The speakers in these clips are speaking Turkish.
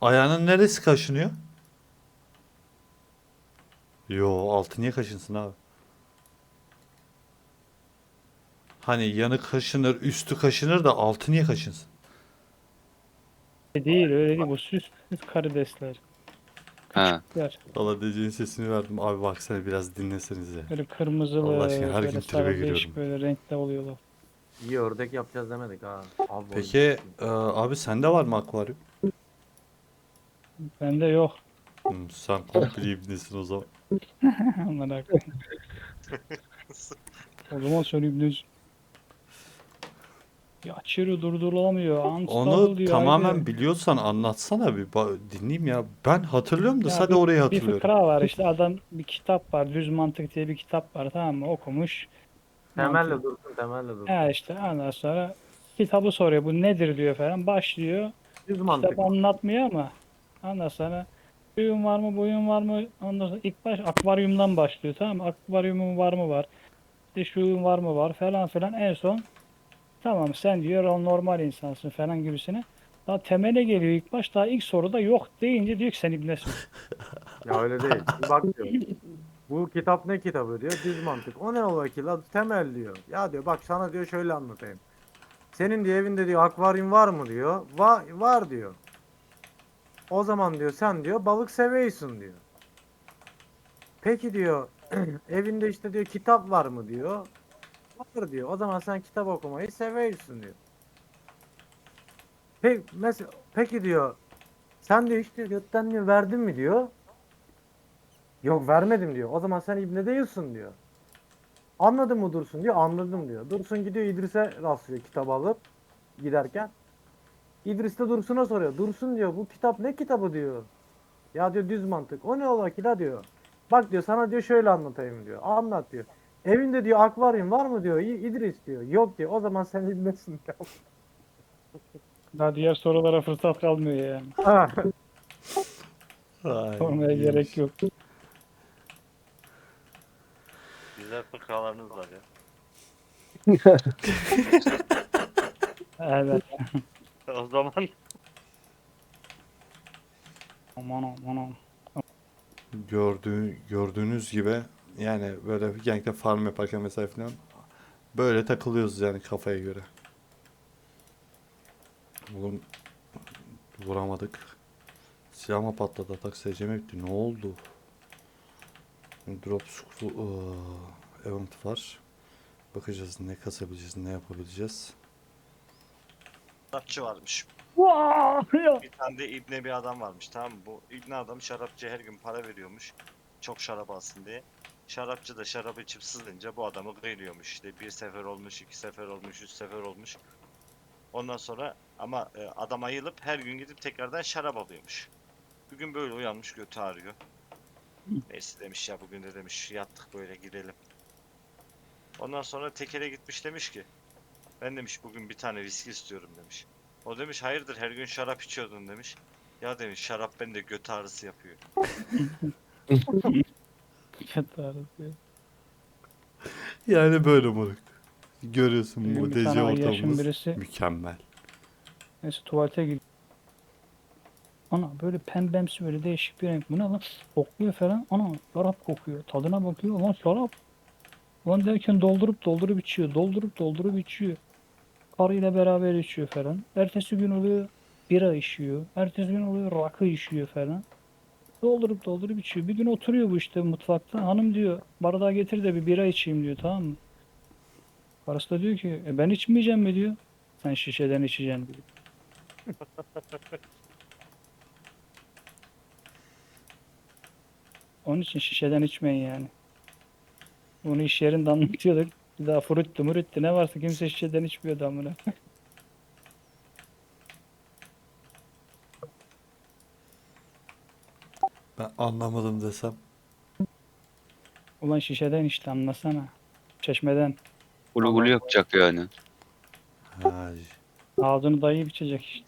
Ayağının neresi kaşınıyor? Yo altı niye kaşınsın abi? Hani yanı kaşınır, üstü kaşınır da altı niye kaşınsın? Değil öyle değil bu süs, süs karidesler. Ha. Küçükler. Valla Deci'nin sesini verdim. Abi baksana biraz dinlesenize. Böyle kırmızılı, Allah aşkına her böyle gün sarı tribe değişik giriyorum. böyle renkte oluyorlar. İyi ördek yapacağız demedik ha. Al bu Peki e, abi sende var mı akvaryum? Bende yok. Hmm, sen komple ibnesin o zaman. Onlara hakkında. o zaman söyleyeyim düz. Ya açırı durdurulamıyor. Onu diyor tamamen abi. biliyorsan anlatsana bir ba- dinleyeyim ya. Ben hatırlıyorum da Ya sadece bir- orayı Bir hatırlıyorum. fıkra var işte adam bir kitap var. Düz mantık diye bir kitap var tamam mı? Okumuş. Temelle Mantık- dursun temelle dursun. Ya işte ondan sonra kitabı soruyor bu nedir diyor falan. Başlıyor. Düz mantık. Kitap anlatmıyor ama ondan sonra suyun var mı boyun var mı ondan sonra ilk baş akvaryumdan başlıyor tamam mı? Akvaryumun var mı var işte şuyun var mı var falan filan en son tamam sen diyor o normal insansın falan gibisine daha temele geliyor ilk baş daha ilk soruda yok deyince diyor ki sen ibnesin. Ya öyle değil. Bak diyor. Bu kitap ne kitabı diyor. Düz mantık. O ne ola ki temel diyor. Ya diyor bak sana diyor şöyle anlatayım. Senin diyor evinde diyor akvaryum var mı diyor. Va var diyor. O zaman diyor sen diyor balık seviyorsun diyor. Peki diyor evinde işte diyor kitap var mı diyor. Var diyor. O zaman sen kitap okumayı seviyorsun diyor. Peki, mesela, peki diyor sen diyor işte götten diyor verdin mi diyor. Yok vermedim diyor. O zaman sen ibne değilsin diyor. Anladın mı Dursun diyor. Anladım diyor. Dursun gidiyor İdris'e rastlıyor kitabı alıp giderken. İdris de Dursun'a soruyor. Dursun diyor bu kitap ne kitabı diyor. Ya diyor düz mantık. O ne ola ki la diyor. Bak diyor sana diyor şöyle anlatayım diyor. Anlat diyor. Evinde diyor akvaryum var mı diyor. İdris diyor. Yok diyor. O zaman sen ibnesin diyor. Daha diğer sorulara fırsat kalmıyor yani. Ha. Ay, Sormaya iyiymiş. gerek yok. Güzel fıkralarınız var ya. Evet. O zaman Aman aman aman. Gördüğü, gördüğünüz gibi yani böyle Gank'te farm yaparken mesela falan böyle takılıyoruz yani kafaya göre. Oğlum vuramadık. Silahıma patladı atak SCM bitti. Ne oldu? Drop scroll Iıı, event var. Bakacağız ne kasabileceğiz, ne yapabileceğiz. Şarapçı varmış. Bir tane de ibne bir adam varmış tamam mı? Bu ibne adam şarapçıya her gün para veriyormuş. Çok şarap alsın diye. Şarapçı da şarabı içip sızınca bu adamı kıyılıyormuş. İşte bir sefer olmuş, iki sefer olmuş, üç sefer olmuş. Ondan sonra ama e, adam ayılıp her gün gidip tekrardan şarap alıyormuş. Bugün böyle uyanmış götü ağrıyor. Neyse demiş ya bugün de demiş yattık böyle gidelim. Ondan sonra tekere gitmiş demiş ki ben demiş bugün bir tane viski istiyorum demiş. O demiş hayırdır her gün şarap içiyordun demiş. Ya demiş şarap bende göt ağrısı yapıyor. Kötü arası. Yani böyle moruk. Görüyorsun Benim bu bir tane ortamımız birisi mükemmel. neyse tuvalete gidiyor. Ana böyle pembemsi böyle değişik bir renk. Bu ne lan? Kokluyor falan. Ana şarap kokuyor. Tadına bakıyor. Lan şarap. Lan derken doldurup doldurup içiyor. Doldurup doldurup içiyor. Karıyla beraber içiyor falan. Ertesi gün oluyor bira içiyor. Ertesi gün oluyor rakı içiyor falan. Doldurup doldurup içiyor. Bir gün oturuyor bu işte mutfakta. Hanım diyor bardağı getir de bir bira içeyim diyor tamam mı? Karısı da diyor ki e ben içmeyeceğim mi diyor. Sen şişeden içeceksin diyor. Onun için şişeden içmeyin yani. Bunu iş yerinde anlatıyorduk. Bir daha frutti murutti ne varsa kimse şişeden içmiyor damına. Ben anlamadım desem. Ulan şişeden işte anlasana. Çeşmeden. Gulu gulu yapacak yani. Ha, Ağzını dayayıp içecek işte.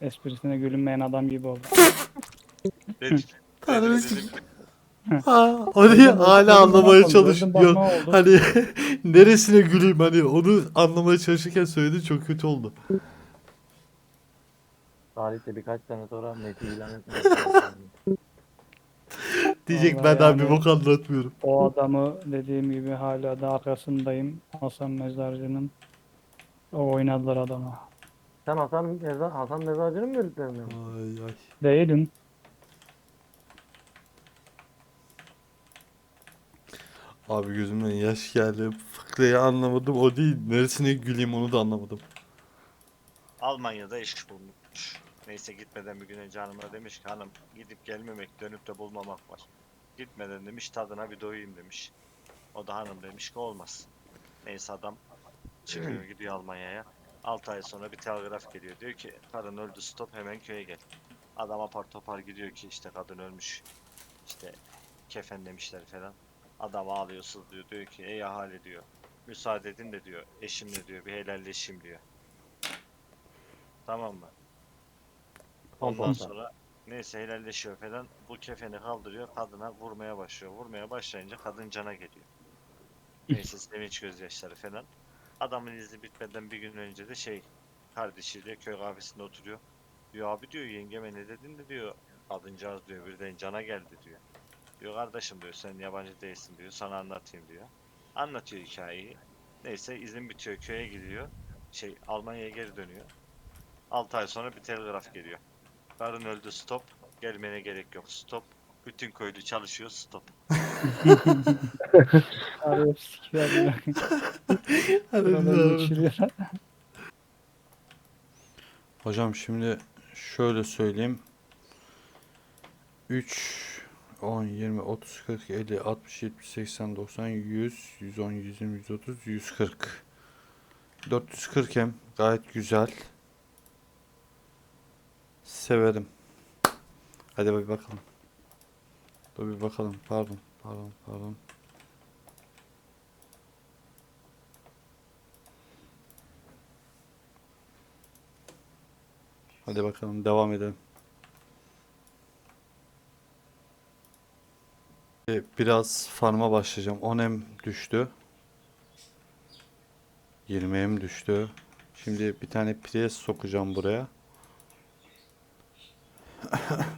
Esprisine gülünmeyen adam gibi oldu. Dedi. Tanrım dedi, sikeyim. dedi. Ha, onu hala anlamaya çalışıyor. Hani neresine güleyim hani onu anlamaya çalışırken söyledi çok kötü oldu. Tarihte birkaç sene sonra Messi ilan etmeye Diyecek Vallahi ben daha bir bok anlatmıyorum. O adamı dediğim gibi hala da arkasındayım. Hasan Mezarcı'nın. O oynadılar adama. Sen Hasan, Meza, Hasan Mezarcı'nın mı mi? Ay ay. Değilim. Abi gözümden yaş geldi. Fıkrayı anlamadım. O değil. Neresine güleyim onu da anlamadım. Almanya'da iş bulmuş. Neyse gitmeden bir gün önce hanıma demiş ki hanım gidip gelmemek dönüp de bulmamak var. Gitmeden demiş tadına bir doyayım demiş. O da hanım demiş ki olmaz. Neyse adam çıkıyor gidiyor Almanya'ya. 6 ay sonra bir telgraf geliyor. Diyor ki karın öldü stop hemen köye gel. Adam apar topar gidiyor ki işte kadın ölmüş. İşte kefenlemişler falan. Adam ağlıyor sızlıyor. Diyor ki ey ahali diyor. Müsaade edin de diyor eşimle diyor bir helalleşeyim diyor. Tamam mı? Ondan sonra neyse helalleşiyor falan. Bu kefeni kaldırıyor. Kadına vurmaya başlıyor. Vurmaya başlayınca kadın cana geliyor. Neyse sevinç gözyaşları falan. Adamın izni bitmeden bir gün önce de şey kardeşiyle köy kahvesinde oturuyor. Diyor abi diyor yengeme ne dedin de diyor kadıncağız diyor birden cana geldi diyor. Diyor kardeşim diyor sen yabancı değilsin diyor sana anlatayım diyor. Anlatıyor hikayeyi. Neyse izin bitiyor köye gidiyor. Şey Almanya'ya geri dönüyor. 6 ay sonra bir telgraf geliyor. Karın öldü stop. Gelmene gerek yok stop. Bütün köylü çalışıyor stop. Sikiyor. Hocam şimdi şöyle söyleyeyim. 3 10 20 30 40 50 60 70 80 90 100 110 120 130 140 440 hem gayet güzel. Severim. Hadi bir bakalım. Dur bir bakalım. Pardon. Pardon. Pardon. Hadi bakalım devam edelim. Biraz farma başlayacağım. 10 em düştü. 20 em düştü. Şimdi bir tane pres sokacağım buraya.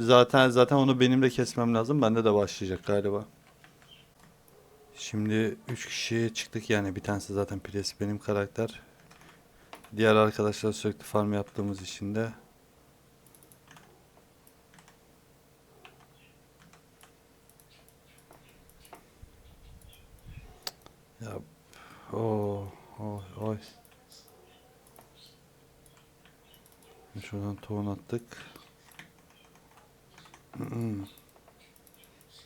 Zaten zaten onu benim de kesmem lazım. Bende de başlayacak galiba. Şimdi 3 kişiye çıktık yani bir tanesi zaten pres benim karakter. Diğer arkadaşlar sürekli farm yaptığımız için de ya o oy oy şuradan tohum attık.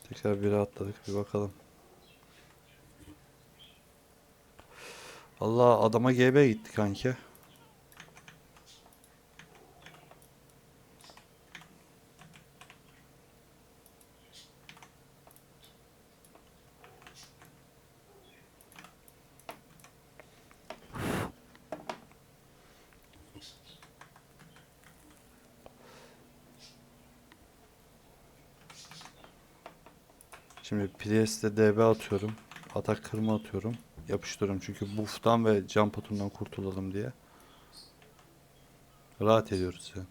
Tekrar biri atladık bir bakalım. Allah adama GB gitti kanki Şimdi Priest'e DB atıyorum. Atak kırma atıyorum. Yapıştırıyorum çünkü buff'tan ve can potundan kurtulalım diye. Rahat ediyoruz yani.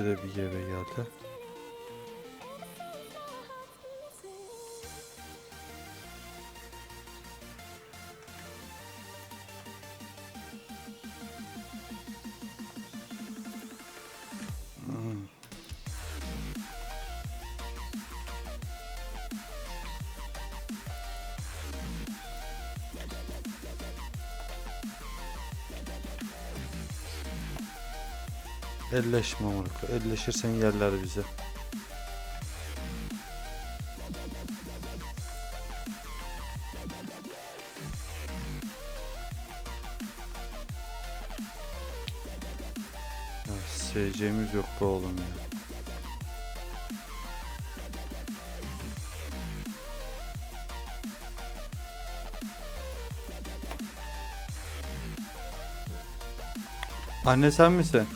Bize de bir GB geldi. Elleşme moruk. Elleşirsen yerler bize. SC'miz yok bu oğlum ya. Anne sen misin?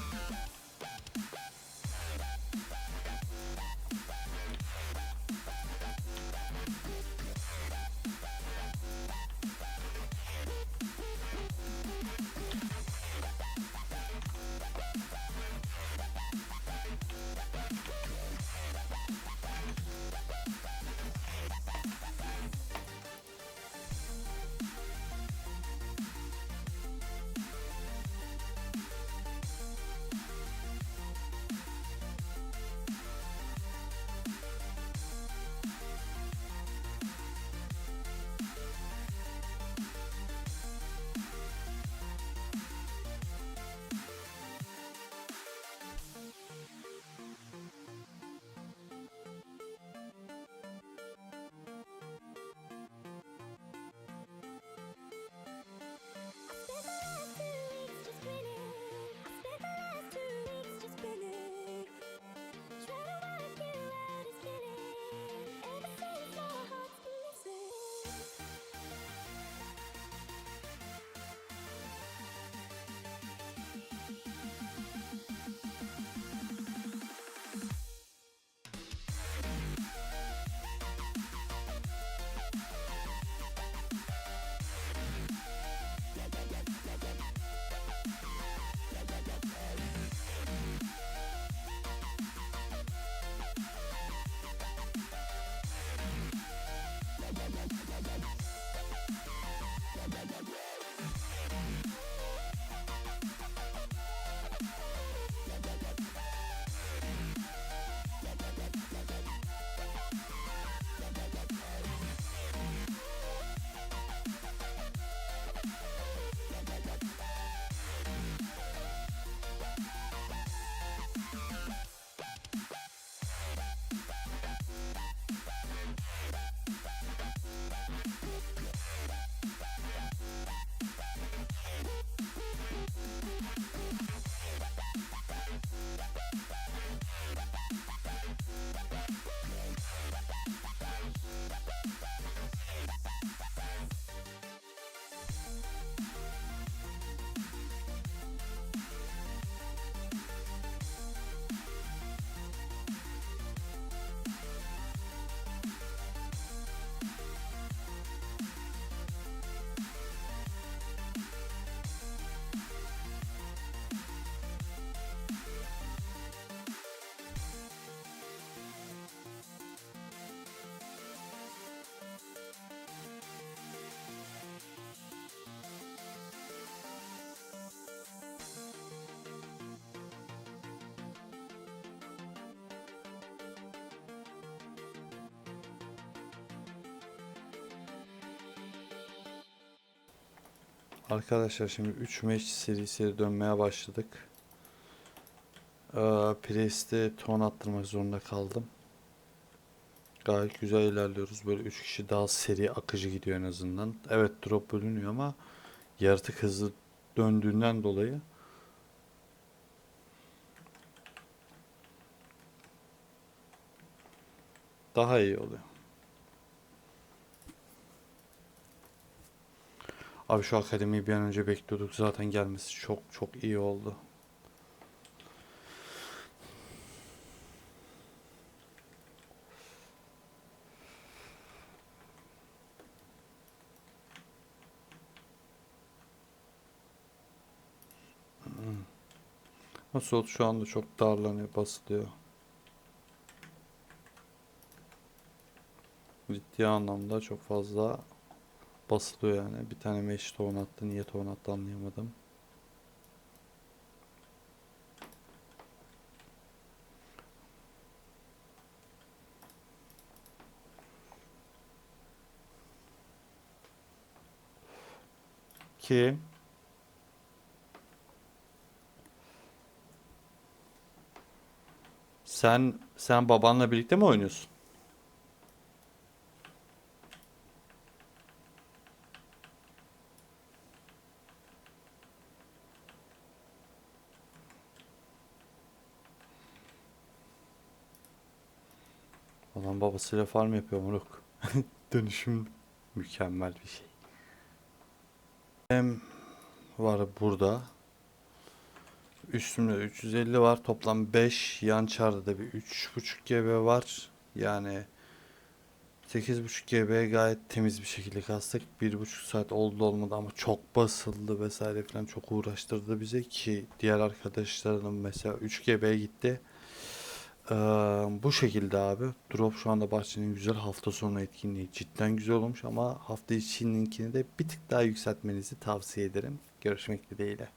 Arkadaşlar şimdi 3 match serisiyle dönmeye başladık. Ee, Priest'e ton attırmak zorunda kaldım. Gayet güzel ilerliyoruz. Böyle 3 kişi daha seri akıcı gidiyor en azından. Evet drop bölünüyor ama yaratık hızlı döndüğünden dolayı daha iyi oluyor. Abi şu akademiyi bir an önce bekliyorduk. Zaten gelmesi çok çok iyi oldu. Hmm. Nasıl şu anda çok darlanıyor, basılıyor. Ciddi anlamda çok fazla basılıyor yani. Bir tane meş ton attı. Niye ton attı anlayamadım. Ki sen sen babanla birlikte mi oynuyorsun? Adam babasıyla farm yapıyor moruk. Dönüşüm mükemmel bir şey. Hem var burada. Üstümde 350 var. Toplam 5. Yan çarda da bir 3.5 GB var. Yani 8.5 GB gayet temiz bir şekilde kastık. 1.5 saat oldu olmadı ama çok basıldı vesaire falan çok uğraştırdı bize ki diğer arkadaşlarının mesela 3 GB gitti. Ee, bu şekilde abi. Drop şu anda bahçenin güzel hafta sonu etkinliği cidden güzel olmuş ama hafta içininkini de bir tık daha yükseltmenizi tavsiye ederim. Görüşmek dileğiyle.